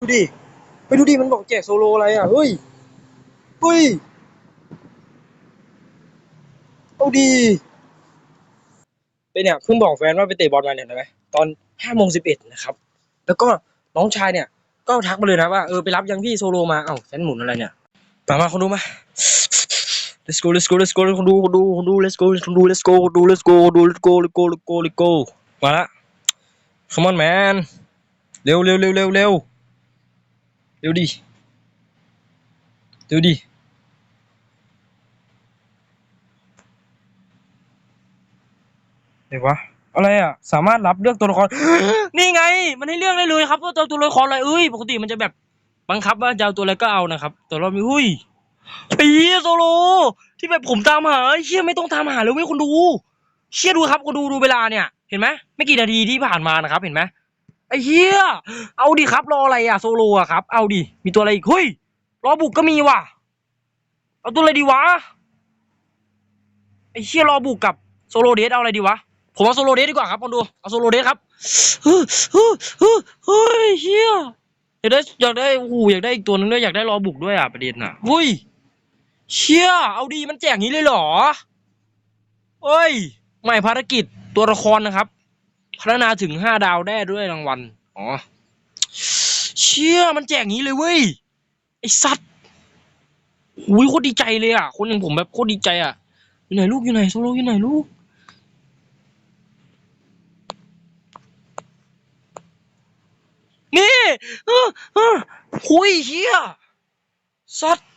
ดูดิ ไปดูดิ มันบอกแจกโซโลอะไรอะ เฮ้ย เฮ้ย เอาดี เป็นเนี่ยเพิ่งบอกแฟนว่าไปเตะบอลมาเนี่ยเห็นไหมตอนห้าโมงสิบเอ็ดนะครับ แล้วก็น้องชายเนี่ย ก็ทักมาเลยนะว่า เออ ไปรับยังพี่โซโลมา เอ้าแฟนหมุนอะไรเนี่ย มามาคนดูมา let's go let's go let's go คนดูคนดูคนดู let's go คนดู let's go คนดู let's go คนดู let's go let's go let's go let's go มาละ come on man เร็วเร็วเร็วเร็วเร็ว เร็วดิ เร็วดิ เดี๋ยววะ อะไรอะ สามารถรับเลือกตัวละคร นี่ไง มันให้เลือกได้เลยครับว่าตัวตัวละครอะไรเอ้ย ปกติมันจะแบบบังคับว่าจะเอาตัวอะไรก็เอานะครับ แต่รอบนี้หุ้ยไอ้เหี้ยโซโล ที่แบบผมตามหาเชี่ยไม่ต้องตามหาเลยเว้ยคุณดู เชี่ยดูครับคุณดูดูเวลาเนี่ย เห็นไหมไม่กี่นาทีที่ผ่านมานะครับ เห็นไหม ไอ้เหี้ย เอาดิครับ รออะไรอะโซโลอะครับ เอาดิ มีตัวอะไรอีก เฮ้ย รอบุกก็มีว่ะ เอาตัวอะไรดีวะ ไอ้เชี่ยรอบุกกับโซโลเดสเอาอะไรดีวะ ผมเอาโซโลเดสดีกว่าครับคุณดู เอาโซโลเดสครับเฮ้ยเฮ้ยเฮ้ยเฮ้ยเฮียอยากได้อยากได้โอ้โหอยากได้อีกตัวนึงด้วยอยากได้รอบุกด้วยอะประเด็นอะเฮ้ยเชี่ยเอาดีมันแจกงี้เลยเหรอเอ้ย ใหม่ภารกิจตัวละครนะครับ พัฒนาถึงห้าดาวได้ด้วยรางวัล อ๋อ เชี่ยมันแจกงี้เลยเว้ย ไอสัตว์อุ้ยโคตรดีใจเลยอะ คนอย่างผมแบบโคตรดีใจอะ อยู่ไหนลูกอยู่ไหนโซโลอยู่ไหนลูก นี่เออเออคุยเชี่ยสัตว์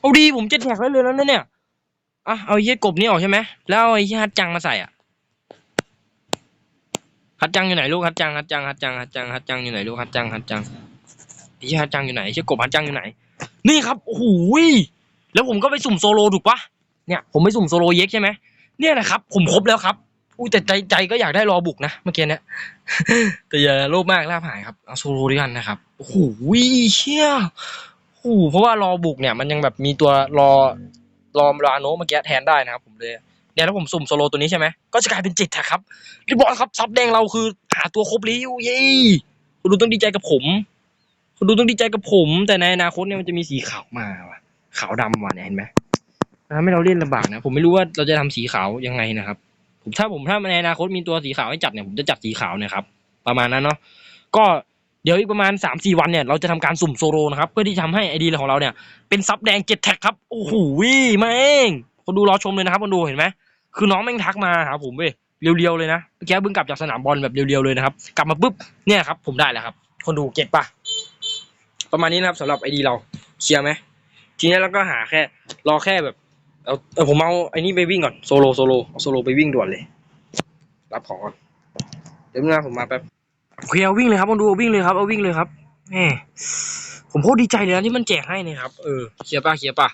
เอาดีผมจะแท็กไว้เลยแล้วนะเนี่ย อะ เอาไอ้เหี้ยกบนี่ออกใช่ไหม แล้วเอาไอ้เหี้ยฮัดจังมาใส่อะ ฮัดจังอยู่ไหนลูกฮัดจังฮัดจังฮัดจังฮัดจังฮัดจังอยู่ไหนลูกฮัดจังฮัดจังไอ้เหี้ยฮัดจังอยู่ไหนเหี้ยกบฮัดจังอยู่ไหน นี่ครับโอ้โหยแล้วผมก็ไปสุ่มโซโลถูกปะเนี่ยผมไปสุ่มโซโลเย็กใช่ไหมเนี่ยแหละครับ ผมครบแล้วครับอุ้ยแต่ใจใจก็อยากได้รอบุกนะเมื่อกี้เนี่ยแต่อย่าโลภมากลาบหายครับเอาโซโลด้วยกันนะครับโอ้โหยเชี่ยโอ้โหเพราะว่ารอบุกเนี่ยมันยังแบบมีตัวรอรอราโนเมื่อกี้แทนได้นะครับผมเลย เนี่ยถ้าผมสุ่มโซโลตัวนี้ใช่ไหมก็จะกลายเป็นเจ็ดแท็กครับเรียบร้อยครับซับแดงเราคือหาตัวครบแล้วเย้คุณดูต้องดีใจกับผม คุณดูต้องดีใจกับผม แต่ในอนาคตเนี่ยมันจะมีสีขาวมาว่ะขาวดำว่ะเนี่ยเห็นไหมทำให้เราเล่นลำบากนะ ผมไม่รู้ว่าเราจะทำสีขาวยังไงนะครับผมถ้าผมถ้าในอนาคตมีตัวสีขาวให้จัดเนี่ยผมจะจัดสีขาวเนะครับ ประมาณนั้นเนาะก็เดี๋ยวอีกประมาณสามสี่วันเนี่ยเราจะทำการสุ่มโซโลนะครับ เพื่อที่ทำให้ไอดีของเราเนี่ยเป็นซับแดงเจ็ดแท็กครับ โอ้โหแม่ง คนดูรอชมเลยนะครับคนดูเห็นไหมคือน้องแม่งทักมาหาผมเว้ยเรียวๆเลยนะเมื่อกี้เพิ่งกลับจากสนามบอลแบบเรียวๆเลยนะครับ กลับมาปุ๊บเนี่ยครับ ผมได้แล้วครับ คนดูเก็ตปะประมาณนี้นะครับสำหรับไอดีเราเคลียร์ไหมทีนี้เราก็หาแค่ รอแค่แบบเอาเออผมเอาไอ้นี่ไปวิ่งก่อนโซโลโซโลเอาโซโลไปวิ่งด่วนเลย รับของก่อนเดี๋ยวนะผมมาแป๊บโอเคเอาวิ่งเลยครับคนดูวิ่งเลยครับเอาวิ่งเลยครับแหมผมโคตรดีใจเลยนะที่มันแจกให้เนะครับเออเคลียร์ป่ะเคลียร์ป่ะ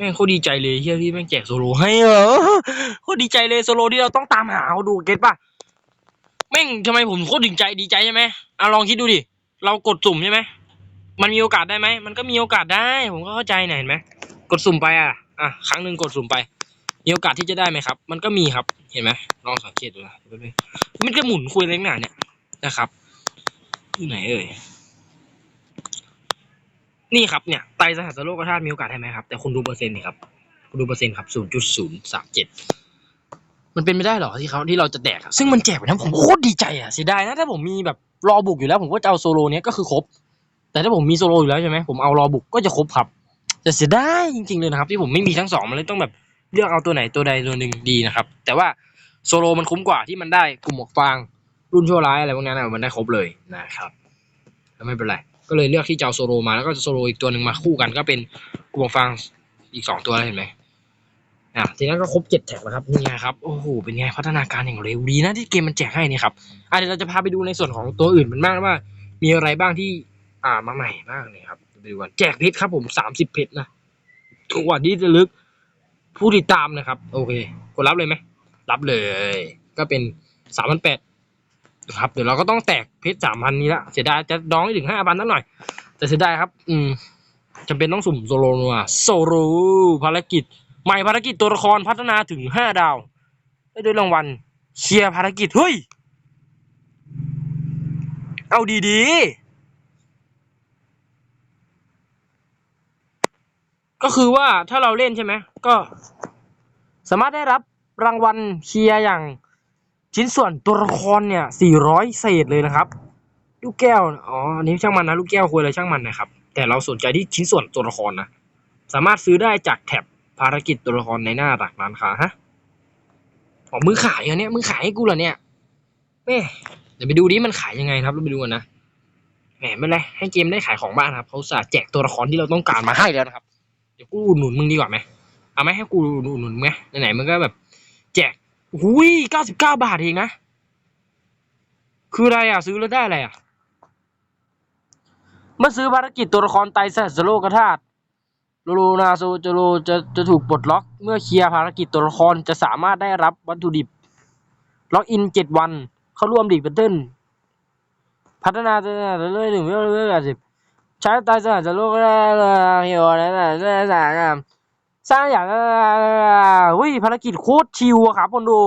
ม่งโคตรดีใจเลยเฮียที่แม่งแจกโซโลให้เหรอโคตรดีใจเลยโซโลที่เราต้องตามหาเขาดูเก็ตป่ะแม่งทำไมผมโคตรดีใจดีใจใช่ไหมอะลองคิดดูดิเรากดสุ่มใช่ไหมมันมีโอกาสได้ไหมมันก็มีโอกาสได้ ผมก็เข้าใจนะเห็นไหมกดสุ่มไปอะอะครั้งหนึ่งกดสุ่มไปมีโอกาสที่จะได้ไหมครับ มันก็มีครับเห็นไหมลองสังเกตดูนะมันก็หมุนคุยเล็กหนาเนี่ยนะครับที่ไหนเอ่ย นี่ครับเนี่ยไตรสหัสโลกธาตุมีโอกาสได้ไหมครับ แต่คุณดูเปอร์เซ็นต์นี่ครับคุณดูเปอร์เซ็นต์ครับศูนย์จุดศูนย์สามเจ็ดมันเป็นไม่ได้หรอที่เขาที่เราจะแตกซึ่งมันแจกไปนะผมโคตรดีใจอะเสียดายนะถ้าผมมีแบบรอบุกอยู่แล้ว ผมก็จะเอาโซโลเนี้ยก็คือครบ แต่ถ้าผมมีโซโลอยู่แล้วใช่ไหมผมเอารอบุกก็จะครบครับแต่เสียดายจริงๆเลยนะครับ ที่ผมไม่มีทั้งสองมันเลยต้องแบบเลือกเอาตัวไหนตัวใดตัวหนึ่งดีนะครับ แต่ว่าโซโลมันคุ้มกว่าที่มันได้กลุ่มหมวกฟาง รุ่นชั่วร้ายอะไรพวกนั้นมันได้ครบเลยนะครับแล้วไม่เป็นไร ก็เลยเลือกที่จะเอาโซโลมาแล้วก็โซโลอีกตัวหนึ่งมาคู่กันก็เป็นกลุ่มฟังอีกสองตัวแล้เห็นไหมอะทีนั้นก็ครบเจ็ดแท็กแล้วครับนี่ไงครับโอ้โหเป็นไงพัฒนาการอย่างเร็วดีนะที่เกมมันแจกให้นี่ครับอะเดี๋ยวเราจะพาไปดูในส่วนของตัวอื่นมันบ้างว่า มีอะไรบ้างที่อ่ามาใหม่บ้างเลยครับไปดูกันแจกเพชรครับผมสามสิบเพชรนะทุกวันที่จะลึกผู้ติดตามนะครับ โอเคกดรับเลยไหมรับเลย ก็เป็นสามพันแปด นะครับ เดี๋ยวเราก็ต้องแตกเพชรสามพันนี้ละเสียดายจะดองถึงห้าพันนินหน่อย แต่เสียดายครับ อืมจำเป็นต้องสุ่มโซโลนัวโซโลภารกิจ ใหม่ภารกิจตัวละครพัฒนาถึงห้าดาวได้ด้วยรางวัลเชียร์ภารกิจเฮ้ยเอาดีดีก็คือว่าถ้าเราเล่นใช่ไหม ก็สามารถได้รับรางวัลเชียร์อย่าง ชิ้นส่วนตัวละครเนี่ย400เศษเลยนะครับ ลูกแก้ว อ๋อ อันนี้ช่างมันนะ ลูกแก้วควรอะไรช่างมันนะครับ แต่เราสนใจที่ชิ้นส่วนตัวละครนะ สามารถซื้อได้จากแท็บภารกิจตัวละครในหน้าหลักร้านค้าฮะอ๋อมึงขายเหรอเนี่ยมึงขายให้กูเหรอเนี่ยแม่เดี๋ยวไปดูดิมันขายยังไงครับเราไปดูกันนะแหมไม่เป็นไรให้เกมได้ขายของบ้านครับเขาสาแจกตัวละครที่เราต้องการมาให้แล้วนะครับ เดี๋ยวกูอุดหนุนมึงดีกว่าไหมเอาไหมให้กูอุดหนุนมึงไหมไหนๆมึงก็แบบ แจก หุยเก้าสิบเก้าบาทเองนะ คืออะไรอะ ซื้อแล้วได้อะไรอะ เมื่อซื้อภารกิจตัวละครไตรสัตว์โลกธาตุโลโลนาโซจโลจะจะถูกปลดล็อก เมื่อเคลียร์ภารกิจตัวละครจะสามารถได้รับวัตถุดิบ ล็อกอินเจ็ดวัน เข้าร่วมดีกแบตเทิลพัฒนาตัวเรื่อยๆถึงเรื่อยๆแปดสิบใช้ไตรสัตว์โลกได้เฮียอะไรนะ สร้างอย่างวิภารกิจโคตรชิวอะครับคนดู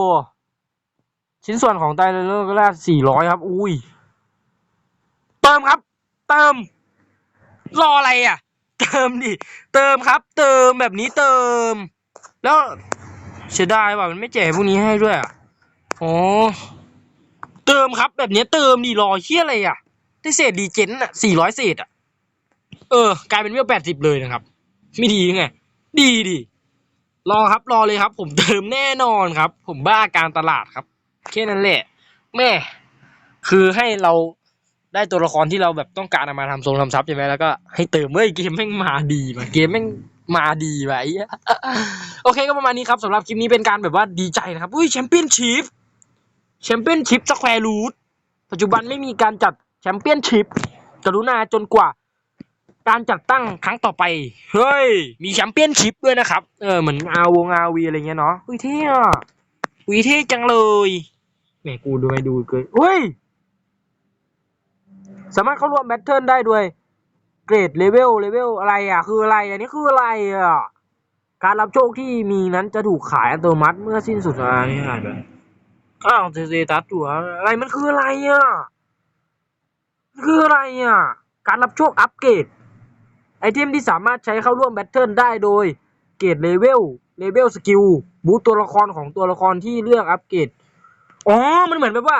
ชิ้นส่วนของไตรโลกแรกสี่ร้อยครับ อุ้ย เติมครับ เติม รออะไรอะ เติมดิ เติมครับ เติมแบบนี้เติม แล้วเสียดายว่ะมันไม่แจกพวกนี้ให้ด้วยอะอ๋อเติมครับ แบบนี้เติมดิรอเชี่ยอะไรอะ ได้เศษดีเจนอะสี่ร้อยเศษอะ เออกลายเป็นเวลแปดสิบเลยนะครับ ไม่ดีไง ดีดิรอครับรอเลยครับ ผมเติมแน่นอนครับ ผมบ้าการตลาดครับ แค่นั้นแหละ แม่ คือให้เราได้ตัวละครที่เราแบบต้องการเอามาทำทรงทำซับใช่ไหมแล้วก็ให้เติมเว้ยเกมแม่งมาดีมาเกมแม่งมาดีไว้โอเคก็ประมาณนี้ครับสำหรับคลิปนี้เป็นการแบบว่าดีใจนะครับอุ้ยแชมเปี้ยนชิพแชมเปี้ยนชิพสแควร์รูทปัจจุบันไม่มีการจัดแชมเปี้ยนชิพกรุณาจนกว่า การจัดตั้งครั้งต่อไป เฮ้ย มีแชมเปี้ยนชิพด้วยนะครับ เออ เหมือนอาวงอาวีอะไรเงี้ยเนาะอุ้ยเท่อะอุ้ยเท่จังเลยแหมกูดูไม่ดูเกินเฮ้ย สามารถเข้าร่วมแบทเทิลได้ด้วย เกรดเลเวลเลเวลอะไรอะ คืออะไรอันนี้คืออะไรอะ การรับโชคที่มีนั้นจะถูกขายอัตโนมัติเมื่อสิ้นสุดอะไรนี่อะไรอ้าวเซเซตัสตัวอะไรมันคืออะไรอะ คืออะไรอะ การรับโชคอัปเกรด ไอเทมที่สามารถใช้เข้าร่วมแบทเทิลได้โดยเกรดเลเวลเลเวลสกิลบูตตัวละครของตัวละครที่เลือกอัปเกรดอ๋อ มันเหมือนแบบว่า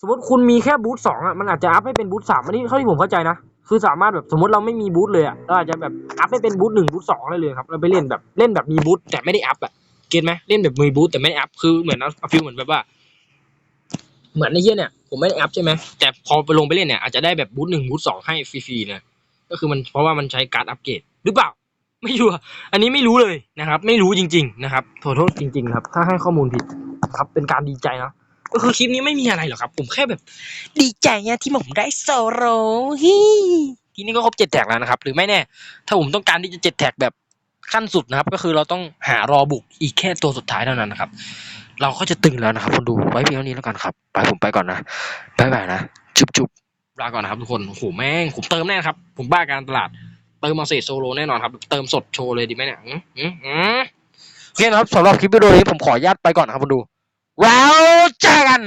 สมมติคุณมีแค่บูทสองอะมันอาจจะอัพให้เป็นบูทสามอันนี้เท่าที่ผมเข้าใจนะ คือสามารถแบบสมมติเราไม่มีบูทเลยอะเราอาจจะแบบอัพให้เป็นบูทหนึ่งบูทสองได้เลยครับเราไปเล่นแบบเล่นแบบมีบูทแต่ไม่ได้อัพอะเก็ตไหมเล่นแบบมีบูทแต่ไม่ได้อัพคือเหมือนอฟิลเหมือนแบบว่า เหมือนในเยี่ยเนี่ยผมไม่ได้อัพใช่ไหมแต่พอไปลงไปเล่นเนี่ยอาจจะได้แบบบูทหนึ่งบูทสองให้ฟรีๆนะ ก็คือมันเพราะว่ามันใช้การดอัปเกรดหรือเปล่า ไม่รู้อะอันนี้ไม่รู้เลยนะครับ ไม่รู้จริง ๆ นะครับขอโทษจริง ๆ ครับ ถ้าให้ข้อมูลผิดครับเป็นการดีใจเนาะก็คือคลิปนี้ไม่มีอะไรหรอกครับ ผมแค่แบบ ดีใจเนี่ยที่ผมได้โซโลฮีทีนี้ก็ครบเจ็ดแท็กแล้วนะครับ หรือไม่แน่ ถ้าผมต้องการที่จะเจ็ดแท็กแบบขั้นสุดนะครับ ก็คือเราต้องหารอบุกอีกแค่ตัวสุดท้ายเท่านั้นนะครับ เราก็จะตึงแล้วนะครับคนดูไว้เพียงเท่านี้แล้วกันครับ ไปผมไปก่อนนะบายบายนะ จุ๊บจุบ ลาก่อนนะครับทุกคนโอ้โหแม่งผมเติมแน่ครับ ผมบ้าการตลาด เติมมาเศษโซโลแน่นอนครับ เติมสดโชว์เลยดีไหมเนี่ยอืมอืมอืมโอเคนะครับสำหรับคลิปวิดีโอนี้ผมขออนุญาตไปก่อนนะครับคนดูว้าวเจอกัน